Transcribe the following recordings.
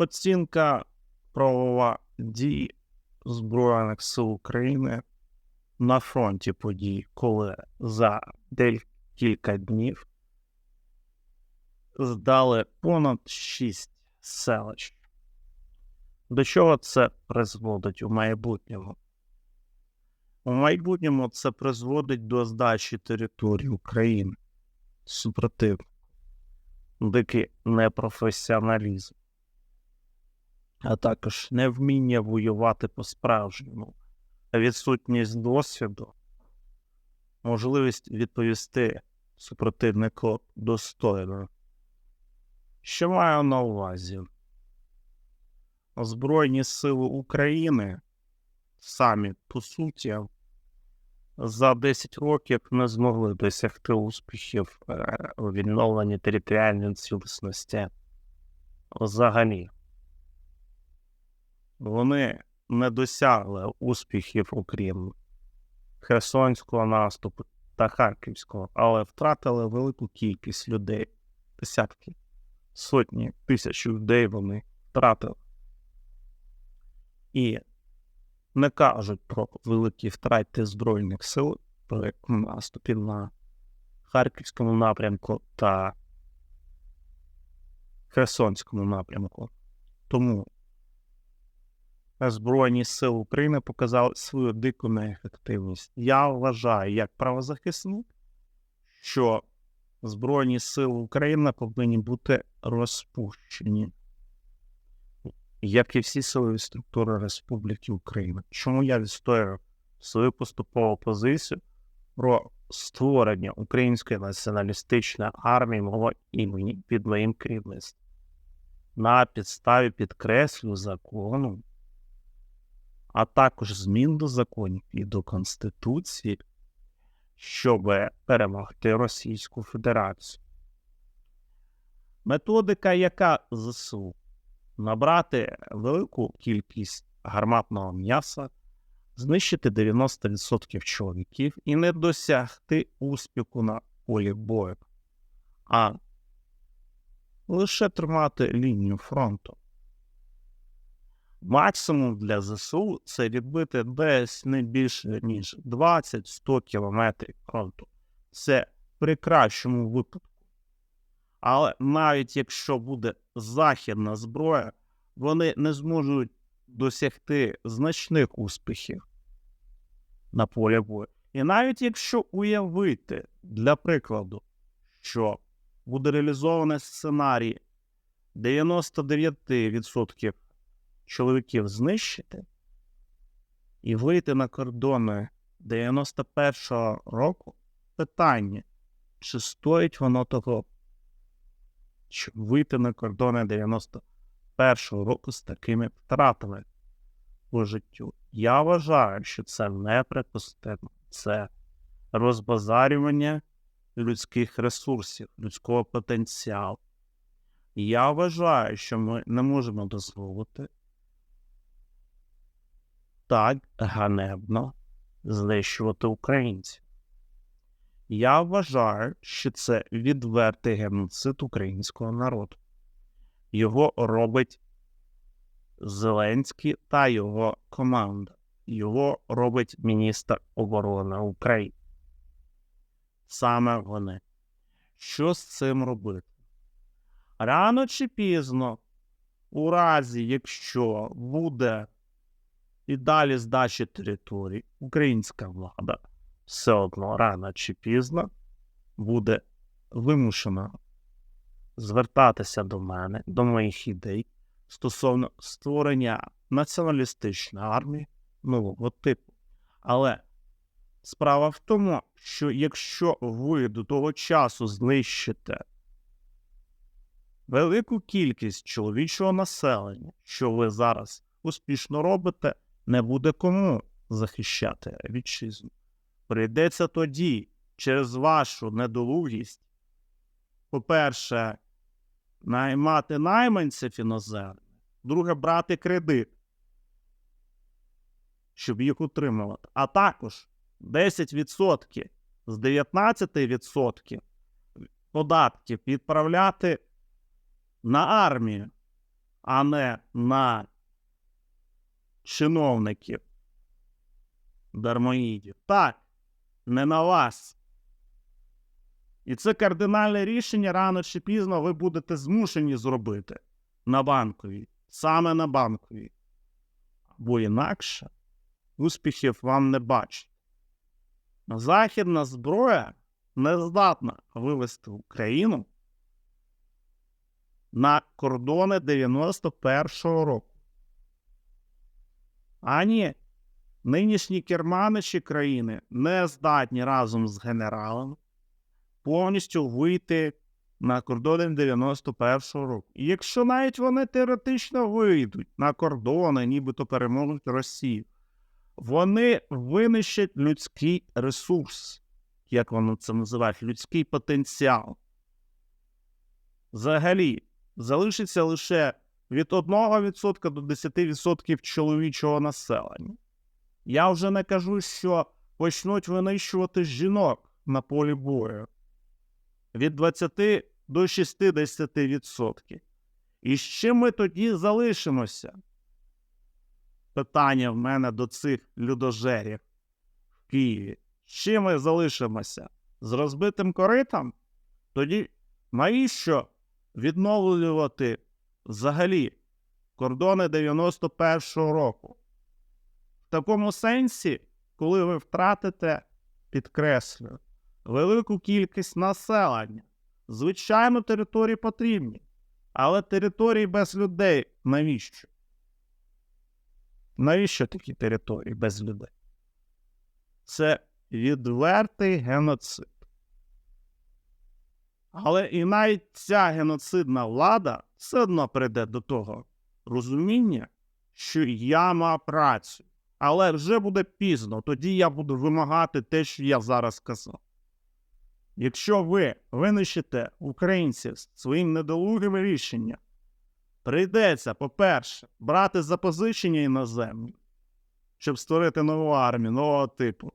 Оцінка правова дій Збройних сил України на фронті подій, коли за декілька днів здали понад 6 селищ. До чого це призводить у майбутньому? У майбутньому це призводить до здачі території України супротивнику, дикий непрофесіоналізм, а також невміння воювати по-справжньому, відсутність досвіду, можливість відповісти супротивнику достойно. Що маю на увазі? Збройні сили України самі, по суті, за 10 років не змогли досягти успіхів е, у відновленні територіальної цілісності взагалі. Вони не досягли успіхів, окрім Херсонського наступу та Харківського, але втратили велику кількість людей, десятки, сотні тисяч людей вони втратили. І не кажуть про великі втрати Збройних сил при наступі на Харківському напрямку та Херсонському напрямку. Тому Збройні сили України показали свою дику неефективність. Я вважаю, як правозахисник, що Збройні сили України повинні бути розпущені як і всі силові структури Республіки Україна. Чому я відстоюю свою поступову позицію про створення української націоналістичної армії мого імені під моїм керівництвом? На підставі підкреслю закону, а також змін до законів і до Конституції, щоб перемогти Російську Федерацію. Методика, яка ЗСУ набрати велику кількість гарматного м'яса, знищити 90% чоловіків і не досягти успіху на полі бою, а лише тримати лінію фронту. Максимум для ЗСУ це відбити десь не більше, ніж 20-100 кілометрів фронту. Це при кращому випадку. Але навіть якщо буде західна зброя, вони не зможуть досягти значних успіхів на полі бою. І навіть якщо уявити, для прикладу, що буде реалізований сценарій 99% чоловіків знищити і вийти на кордони 91-го року, питання, чи стоїть воно того, щоб вийти на кордони 91-го року з такими втратами по життю. Я вважаю, що це неприпустимо. Це розбазарювання людських ресурсів, людського потенціалу. Я вважаю, що ми не можемо дозволити так ганебно знищувати українців. Я вважаю, що це відвертий геноцид українського народу. Його робить Зеленський та його команда. Його робить міністр оборони України. Саме вони. Що з цим робити? Рано чи пізно, у разі, якщо буде і далі здачі території, українська влада все одно рано чи пізно буде вимушена звертатися до мене, до моїх ідей стосовно створення націоналістичної армії нового типу. Але справа в тому, що якщо ви до того часу знищите велику кількість чоловічого населення, що ви зараз успішно робите, не буде кому захищати вітчизну. Прийдеться тоді через вашу недолугість, по-перше, наймати найманців іноземних, друге, брати кредит, щоб їх утримувати. А також 10% з 19% податків відправляти на армію. а не на чиновників дармоїдів. Так, не на вас. І це кардинальне рішення рано чи пізно ви будете змушені зробити на банковій, саме на банковій. Бо інакше успіхів вам не бачить. Західна зброя не здатна вивести Україну на кордони 91-го року. Ані нинішні керманичі країни не здатні разом з генералами повністю вийти на кордони 91-го року. І якщо навіть вони теоретично вийдуть на кордони, нібито переможуть Росію, вони винищать людський ресурс, як вони це називають, людський потенціал. Взагалі, залишиться лише від 1% до 10% чоловічого населення. Я вже не кажу, що почнуть винищувати жінок на полі бою від 20 до 60%. І з чим ми тоді залишимося? Питання в мене до цих людожерів в Києві. З чим ми залишимося? З розбитим коритом? Тоді навіщо відновлювати взагалі кордони 91-го року? В такому сенсі, коли ви втратите, підкреслюю, велику кількість населення. Звичайно, території потрібні, але території без людей навіщо? Навіщо такі території без людей? Це відвертий геноцид. Але і навіть ця геноцидна влада все одно прийде до того розуміння, що я мав працю. Але вже буде пізно, тоді я буду вимагати те, що я зараз сказав. Якщо ви винищите українців своїм недолугим рішенням, прийдеться, по-перше, брати запозичення іноземні, щоб створити нову армію, нового типу.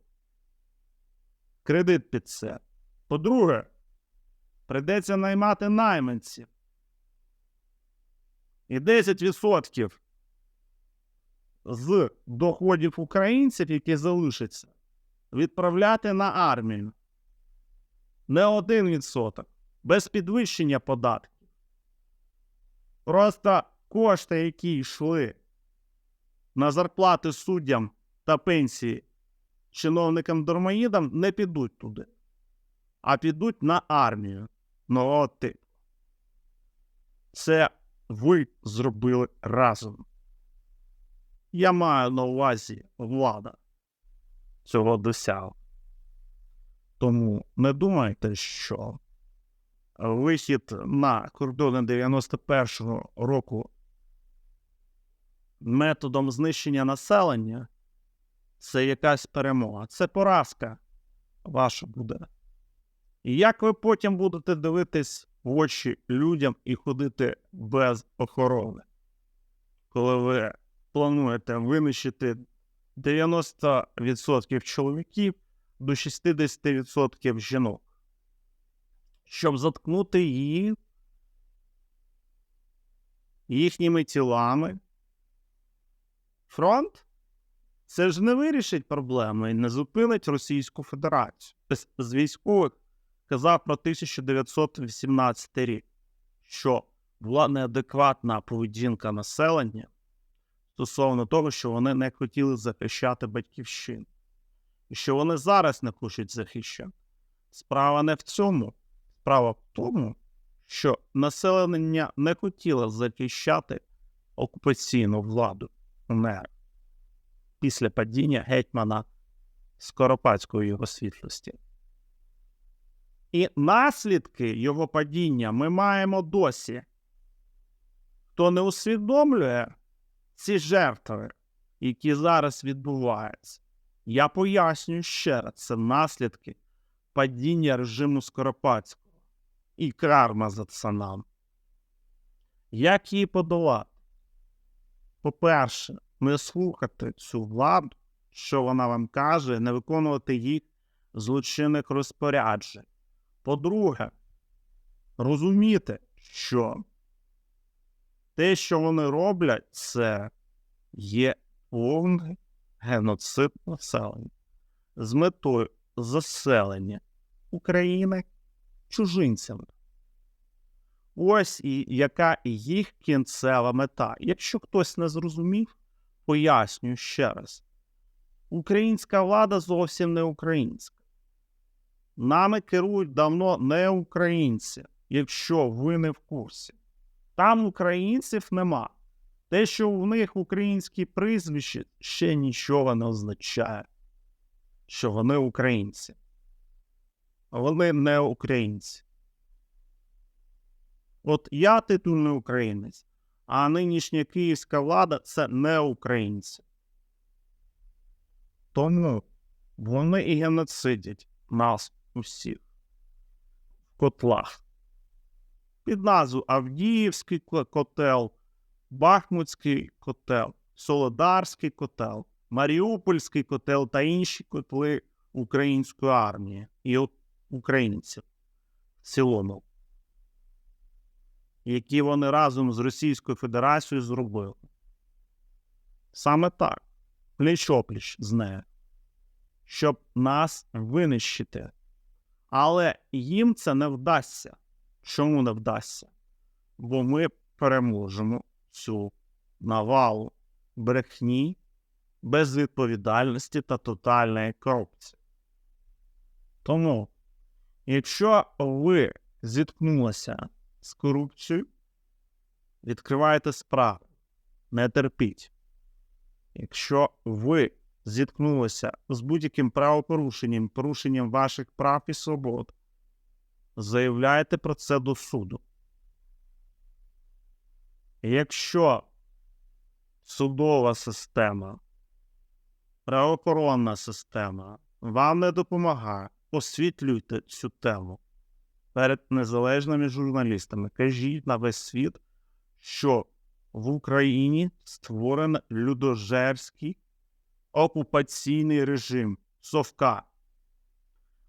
Кредит під це. По-друге, прийдеться наймати найманців. І 10% з доходів українців, які залишаться, відправляти на армію. Не один відсоток, без підвищення податків. Просто кошти, які йшли на зарплати суддям та пенсії чиновникам дармоїдам не підуть туди, а підуть на армію нового типу. Це ви зробили разом. Я маю на увазі влада цього досягла. Тому не думайте, що вихід на кордони 91-го року методом знищення населення це якась перемога. Це поразка ваша буде. І як ви потім будете дивитись в очі людям і ходити без охорони, коли ви плануєте винищити 90% чоловіків до 60% жінок, щоб заткнути їх їхніми тілами. Фронт це ж не вирішить проблеми і не зупинить Російську Федерацію. Хтось з військових казав про 1918 рік, що була неадекватна поведінка населення стосовно того, що вони не хотіли захищати батьківщину. І що вони зараз не хочуть захищати. Справа не в цьому. Справа в тому, що населення не хотіло захищати окупаційну владу УНР після падіння гетьмана Скоропадської його світлості. І наслідки його падіння ми маємо досі. Хто не усвідомлює ці жертви, які зараз відбуваються, я пояснюю ще раз, це наслідки падіння режиму Скоропадського і карма за це нам. Як її подолати? По-перше, не слухати цю владу, що вона вам каже, не виконувати їх злочинних розпоряджень. По-друге, розуміти, що те, що вони роблять, це є повний геноцид населення з метою заселення України чужинцями. Ось і яка їх кінцева мета. Якщо хтось не зрозумів, пояснюю ще раз: українська влада зовсім не українська. Нами керують давно не українці, якщо ви не в курсі. Там українців нема. Те, що в них українські прізвища, ще нічого не означає, що вони українці. Вони не українці. От я титульний українець, а нинішня київська влада це не українці. Тому вони і геноцидять нас усіх в котлах. Під назву Авдіївський котел, Бахмутський котел, Солодарський котел, Маріупольський котел та інші котли української армії і українців в цілому, які вони разом з Російською Федерацією зробили. Саме так, пліч-опліч з нею, щоб нас винищити. Але їм це не вдасться. Чому не вдасться? Бо ми переможемо цю навалу брехні, безвідповідальності та тотальної корупції. Тому, якщо ви зіткнулися з корупцією, відкривайте справи, не терпіть. Якщо ви зіткнулися з будь-яким правопорушенням, порушенням ваших прав і свобод, заявляйте про це до суду. Якщо судова система, правоохоронна система вам не допомагає, освітлюйте цю тему перед незалежними журналістами. Кажіть на весь світ, що в Україні створений людожерський окупаційний режим Совка,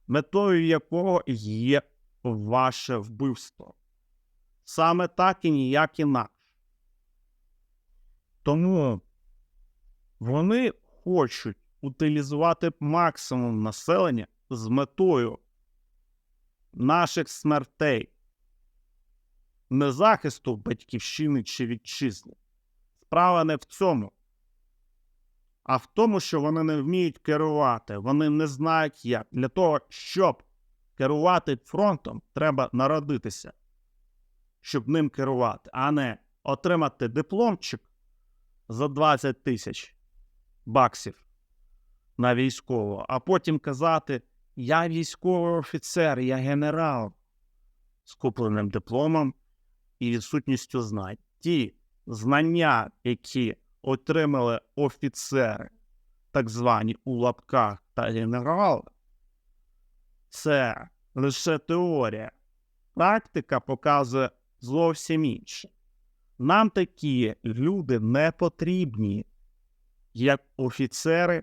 метою якого є ваше вбивство. Саме так і ніяк інакше. Тому вони хочуть утилізувати максимум населення з метою наших смертей, не захисту батьківщини чи вітчизни. Справа не в цьому, а в тому, що вони не вміють керувати, вони не знають як. Для того, щоб керувати фронтом, треба народитися, щоб ним керувати, а не отримати дипломчик за 20 тисяч баксів на військового, а потім казати: Я військовий офіцер, я генерал з купленим дипломом і відсутністю знань. Ті знання, які отримали офіцери, так звані у лапках та генерали, це лише теорія. Практика показує зовсім інше. Нам такі люди не потрібні, як офіцери,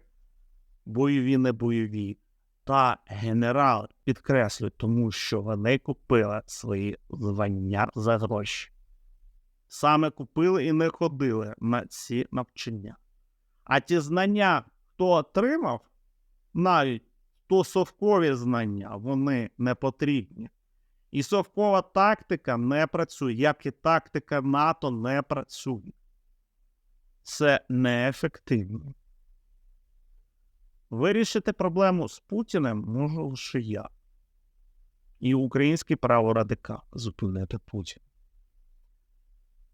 бойові, не бойові, та генерали підкреслюю, тому що вони купили свої звання за гроші. Саме купили і не ходили на ці навчання. А ті знання, хто отримав, навіть то совкові знання, вони не потрібні. І совкова тактика не працює, як і тактика НАТО не працює. Це неефективно. Вирішити проблему з Путіним можу лише я. І український праворадикал зупинити Путіна.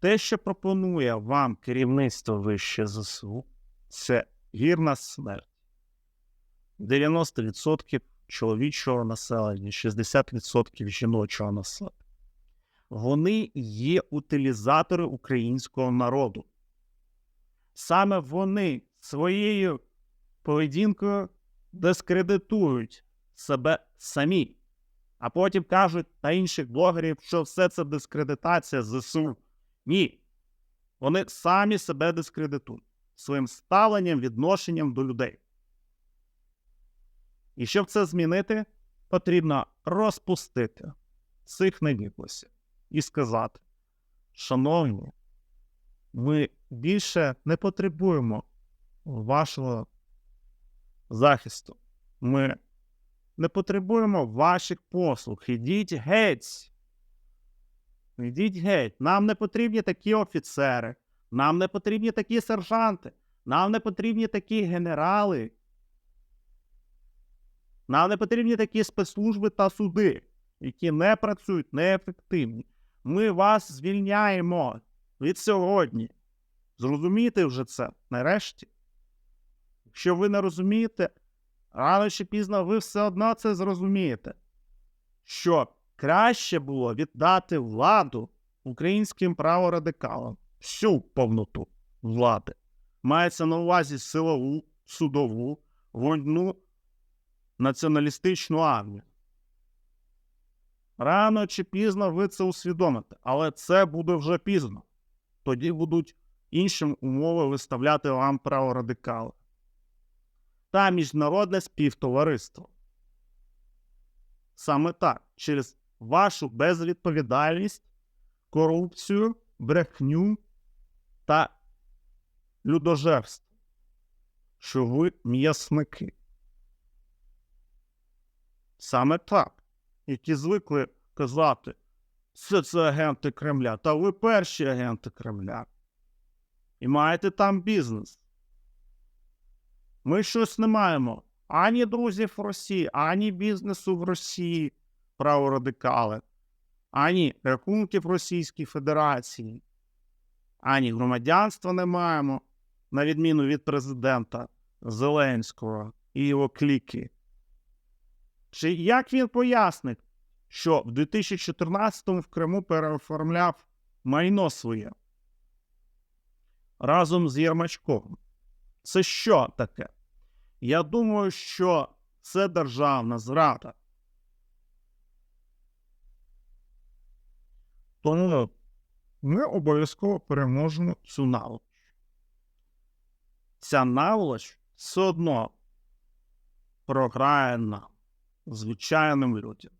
Те, що пропонує вам керівництво вище ЗСУ, це гірна смерть. 90% чоловічого населення, 60% жіночого населення. Вони є утилізатори українського народу. Саме вони своєю поведінкою дискредитують себе самі, а потім кажуть на інших блогерів, що все це дискредитація ЗСУ. Ні. Вони самі себе дискредитують своїм ставленням, відношенням до людей. І щоб це змінити, потрібно розпустити цих невігласів і сказати: Шановні, Ми більше не потребуємо вашого захисту. Ми не потребуємо ваших послуг. Ідіть геть. Ідіть геть. Нам не потрібні такі офіцери, нам не потрібні такі сержанти, нам не потрібні такі генерали. Нам не потрібні такі спецслужби та суди, які не працюють, неефективні. Ми вас звільняємо від сьогодні. Зрозумійте вже це нарешті. Якщо ви не розумієте, рано чи пізно ви все одно це зрозумієте, що краще було віддати владу українським праворадикалам, всю повноту влади. Мається на увазі силову, судову, вольну, націоналістичну армію. Рано чи пізно ви це усвідомите, але це буде вже пізно. Тоді будуть інші умови виставляти вам праворадикали та міжнародне співтовариство. Саме так, через вашу безвідповідальність, корупцію, брехню та людожерство, що ви м'ясники. Саме так, які звикли казати, це це агенти Кремля, та ви перші агенти Кремля. І маєте там бізнес. Ми щось не маємо ані друзів в Росії, ані бізнесу в Росії, праворадикали, ані рахунків Російській Федерації, ані громадянства не маємо, на відміну від президента Зеленського і його кліки. Чи як він пояснить, що в 2014-му в Криму переоформляв майно своє разом з Єрмачковим? Це що таке? Я думаю, що це державна зрада. Тому ми обов'язково переможемо цю наволоч. Ця наволоч все одно програє нам, звичайним людям.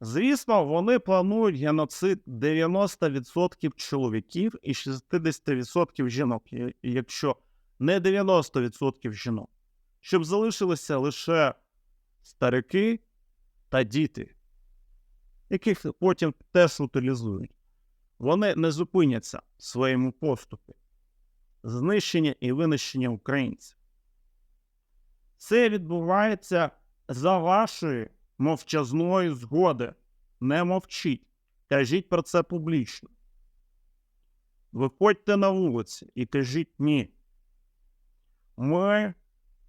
Звісно, вони планують геноцид 90% чоловіків і 60% жінок, якщо не 90% жінок, щоб залишилися лише старики та діти, яких потім теж утилізують. Вони не зупиняться в своєму поступі. Знищення і винищення українців. Це відбувається за вашої мовчазної згоди. Не мовчіть. Кажіть про це публічно. Виходьте на вулиці і кажіть ні. Ми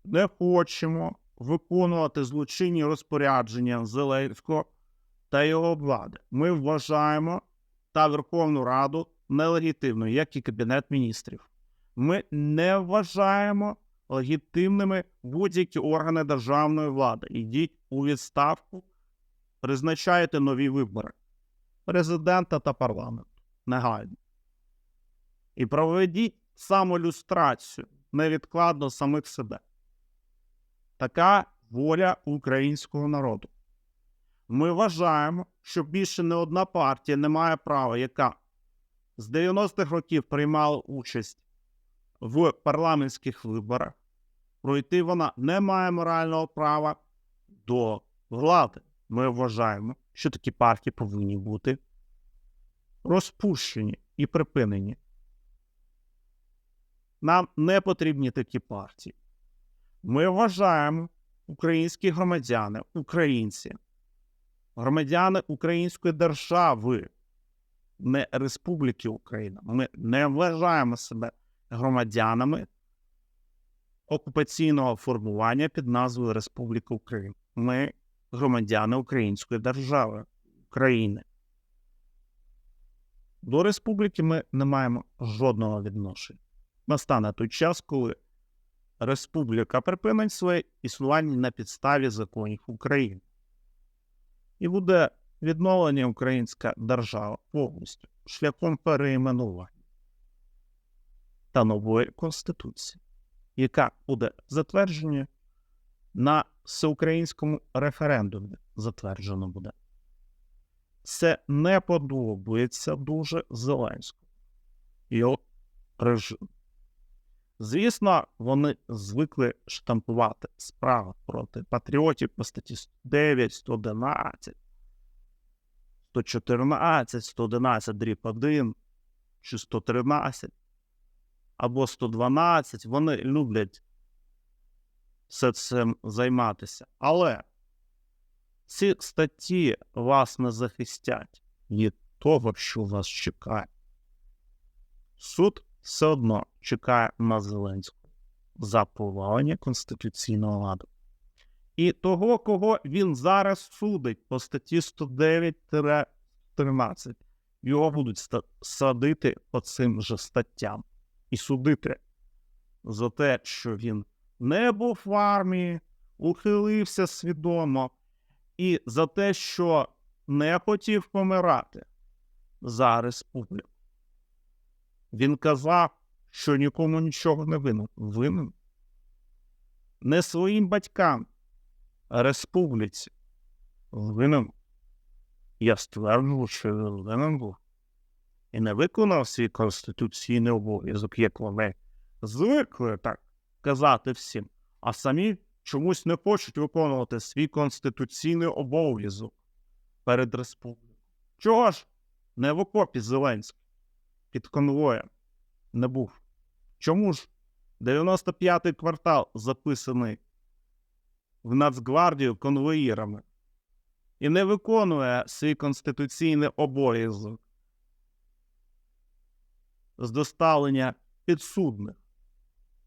не хочемо виконувати злочинні розпорядження Зеленського та його влади. Ми вважаємо та Верховну Раду нелегітимною, як і Кабінет міністрів. Ми не вважаємо легітимними будь-які органи державної влади. Ідіть у відставку, призначайте нові вибори президента та парламенту негайно. І проведіть самолюстрацію невідкладно самих себе. Така воля українського народу. Ми вважаємо, що більше не одна партія не має права, яка з 90-х років приймала участь в парламентських виборах. Пройти вона не має морального права до влади. Ми вважаємо, що такі партії повинні бути розпущені і припинені. Нам не потрібні такі партії. Ми вважаємо, українські громадяни, українці, громадяни української держави, не Республіки Україна. Ми не вважаємо себе громадянами окупаційного формування під назвою Республіка Україна. Ми громадяни Української держави України. До республіки ми не маємо жодного відношення. Настане той час, коли республіка припинить своє існування на підставі законів України. І буде відновлення українська держава повністю шляхом переіменування та нової конституції, яка буде затверджена на всеукраїнському референдумі. Затверджено буде. Це не подобається дуже Зеленському. Його режим. Звісно, вони звикли штампувати справи проти патріотів по статті 109, 111, 114, 111 дріб 1 чи 113 або 112. Вони люблять все цим займатися. Але ці статті вас не захистять від того, що вас чекає. Суд все одно чекає на Зеленського за повалення конституційного ладу. І того, кого він зараз судить по статті 109-13, його будуть садити по цим же статтям і судити за те, що він не був в армії, ухилився свідомо, і за те, що не хотів помирати за республіку. Він казав, що нікому нічого не винен. Винен не своїм батькам, а республіці. Винен. Я стверджую, що він винен був. І не виконав свій конституційний обов'язок, як вони звикли так казати всім, а самі чомусь не хочуть виконувати свій конституційний обов'язок перед республікою. Чого ж не в окопі Зеленський під конвоєм не був? Чому ж 95-й квартал записаний в Нацгвардію конвоїрами і не виконує свій конституційний обов'язок з доставлення підсудних?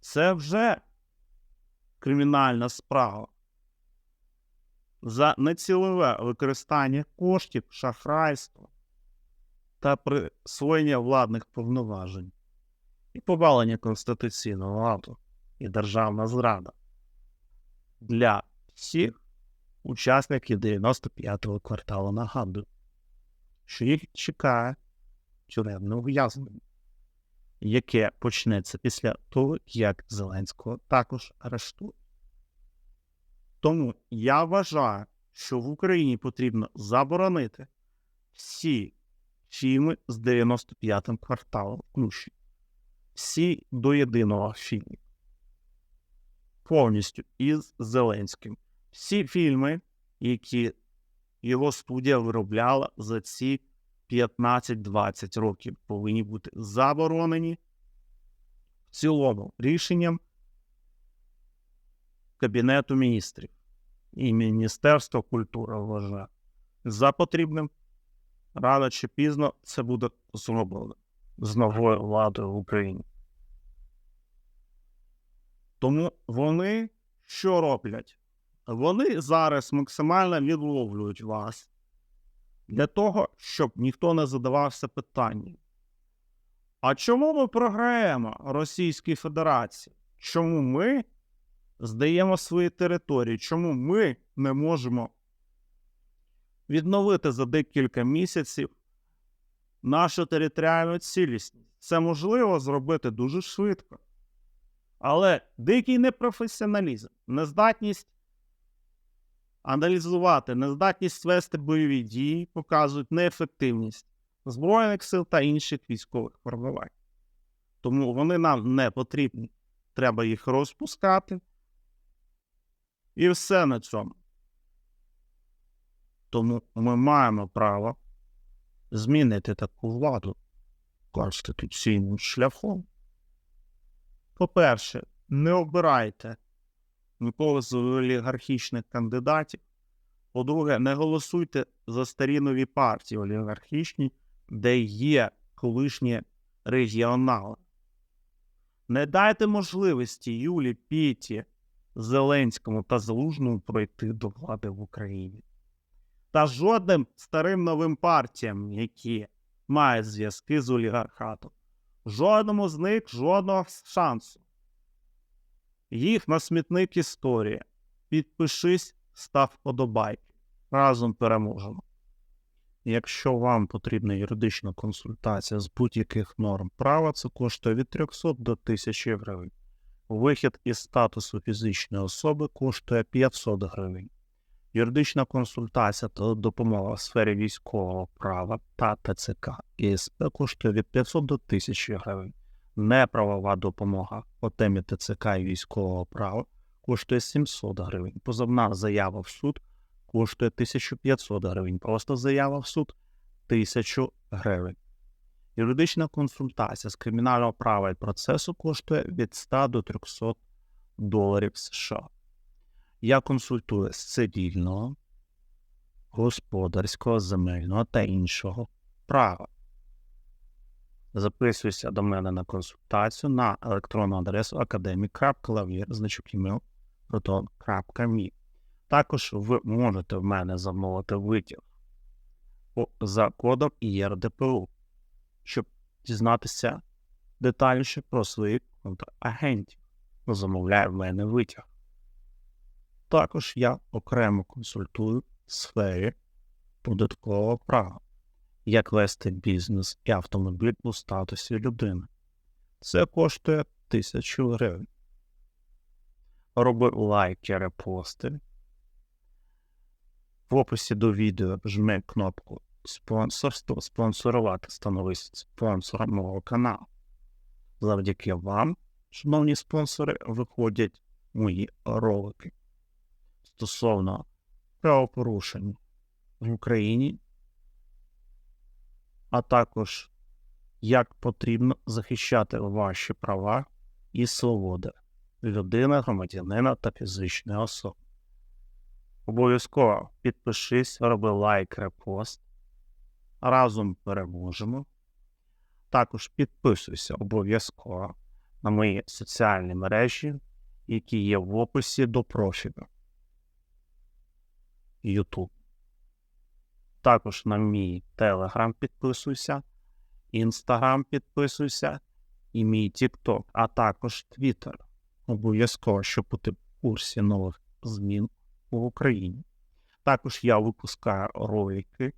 Це вже кримінальна справа за нецілове використання коштів, шахрайство та присвоєння владних повноважень і повалення конституційного ладу і державна зрада для всіх учасників 95-го кварталу нагадую, що їх чекає тюремне ув'язнення, яке почнеться після того, як Зеленського також арештують. Тому я вважаю, що в Україні потрібно заборонити всі фільми з 95-м кварталом включно. Всі до єдиного фільму. Повністю із Зеленським. Всі фільми, які його студія виробляла за ці 15-20 років, повинні бути заборонені в цілому рішенням Кабінету міністрів і Міністерства культури вважає за потрібним рано чи пізно це буде зроблено з новою владою в Україні. Тому вони що роблять? Вони зараз максимально відловлюють вас для того, щоб ніхто не задавався питанням. А чому ми програємо Російській Федерації? Чому ми здаємо свої території? Чому ми не можемо відновити за декілька місяців нашу територіальну цілісність? Це можливо зробити дуже швидко. Але дикий непрофесіоналізм, нездатність аналізувати, нездатність вести бойові дії показують неефективність Збройних сил та інших військових формувань. Тому вони нам не потрібні. Треба їх розпускати. І все на цьому. Тому ми маємо право змінити таку владу конституційним шляхом. По-перше, не обирайте нікого з олігархічних кандидатів. По-друге, не голосуйте за старі нові партії олігархічні, де є колишні регіонали. Не дайте можливості Юлі Піті, Зеленському та Залужному пройти до влади в Україні. Та жодним старим новим партіям, які мають зв'язки з олігархатом. Жодному з них жодного шансу. Їх на смітник історії. Підпишись, став подобайки. Разом переможемо. Якщо вам потрібна юридична консультація з будь-яких норм права, це коштує від 300 до 1000 гривень. Вихід із статусу фізичної особи коштує 500 гривень. Юридична консультація та допомога в сфері військового права та ТЦК і СП коштує від 500 до 1000 гривень. неправова допомога по темі ТЦК і військового права коштує 700 гривень. Позовна заява в суд коштує 1500 гривень. Просто заява в суд 1000 гривень. Юридична консультація з кримінального права і процесу коштує від 100 до 300 доларів США. Я консультую з цивільного, господарського, земельного та іншого права. Записуйся до мене на консультацію на електронну адресу academic.lavir, значок email, proton.me. Також ви можете в мене замовити витяг за кодом ІРДПУ, щоб дізнатися детальніше про своїх контрагентів. Замовляє в мене витяг. Також я окремо консультую в сфері податкового права, як вести бізнес і автомобіль у статусі людини. Це коштує тисячу гривень. Роби лайки, репости. В описі до відео жми кнопку спонсорство, спонсорувати, становись спонсором мого каналу. Завдяки вам, шановні спонсори, виходять мої ролики стосовно правопорушень в Україні, а також як потрібно захищати ваші права і свободи людини, громадянина та фізичної особи. Обов'язково підпишись, роби лайк, репост. Разом переможемо. Також підписуйся обов'язково на мої соціальні мережі, які є в описі до профілю. YouTube. Також на мій Telegram підписуйся, Instagram підписуйся і мій TikTok, а також Twitter. Обов'язково, щоб бути в курсі нових змін в Україні. Також я випускаю ролики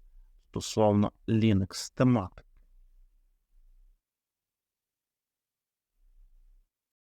стосовно Linux тематики.